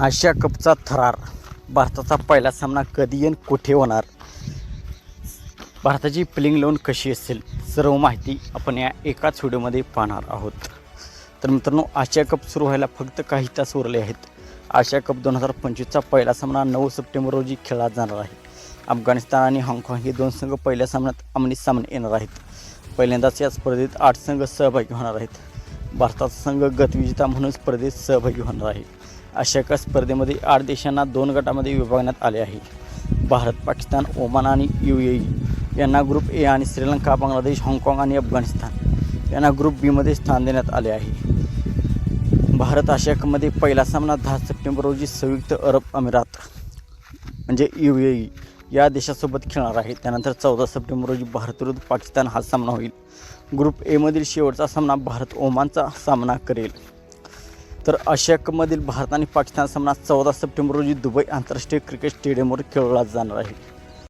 आशिया कपचा थरार. भारताचा पहिला सामना कधी आणि कुठे होणार? भारताची प्लिंग लोन कशी असेल? सर्व माहिती आपण या एकाच व्हिडिओमध्ये पाहणार आहोत. तर मित्रांनो आशिया कप सुरू व्हायला फक्त काही तास उरले आहेत. आशिया कप दोन हजार पंचवीसचा पहिला सामना नऊ सप्टेंबर रोजी खेळला जाणार आहे. अफगाणिस्तान आणि हाँगकाँग हे दोन संघ पहिल्या सामन्यात आमने सामने येणार आहेत. पहिल्यांदाच या स्पर्धेत आठ संघ सहभागी होणार आहेत. भारताचा संघ गतविजेता म्हणून स्पर्धेत सहभागी होणार आहे. अशा एका स्पर्धेमध्ये आठ देशांना दोन गटामध्ये विभागण्यात आले आहे. भारत पाकिस्तान ओमान आणि यू ए यांना ग्रुप ए आणि श्रीलंका बांगलादेश हाँगकाँग आणि अफगाणिस्तान यांना ग्रुप बीमध्ये स्थान देण्यात आले आहे. भारत आशिया कपमध्ये पहिला सामना दहा सप्टेंबर रोजी संयुक्त अरब अमिरात म्हणजे यू ए या देशासोबत खेळणार आहे. त्यानंतर चौदा सप्टेंबर रोजी भारत विरुद्ध पाकिस्तान हा सामना होईल. ग्रुप एमधील शेवटचा सामना भारत ओमानचा सामना करेल. तर आशियाकमधील भारत आणि पाकिस्तान सामना चौदा सप्टेंबर रोजी दुबई आंतरराष्ट्रीय क्रिकेट स्टेडियमवर खेळला जाणार आहे.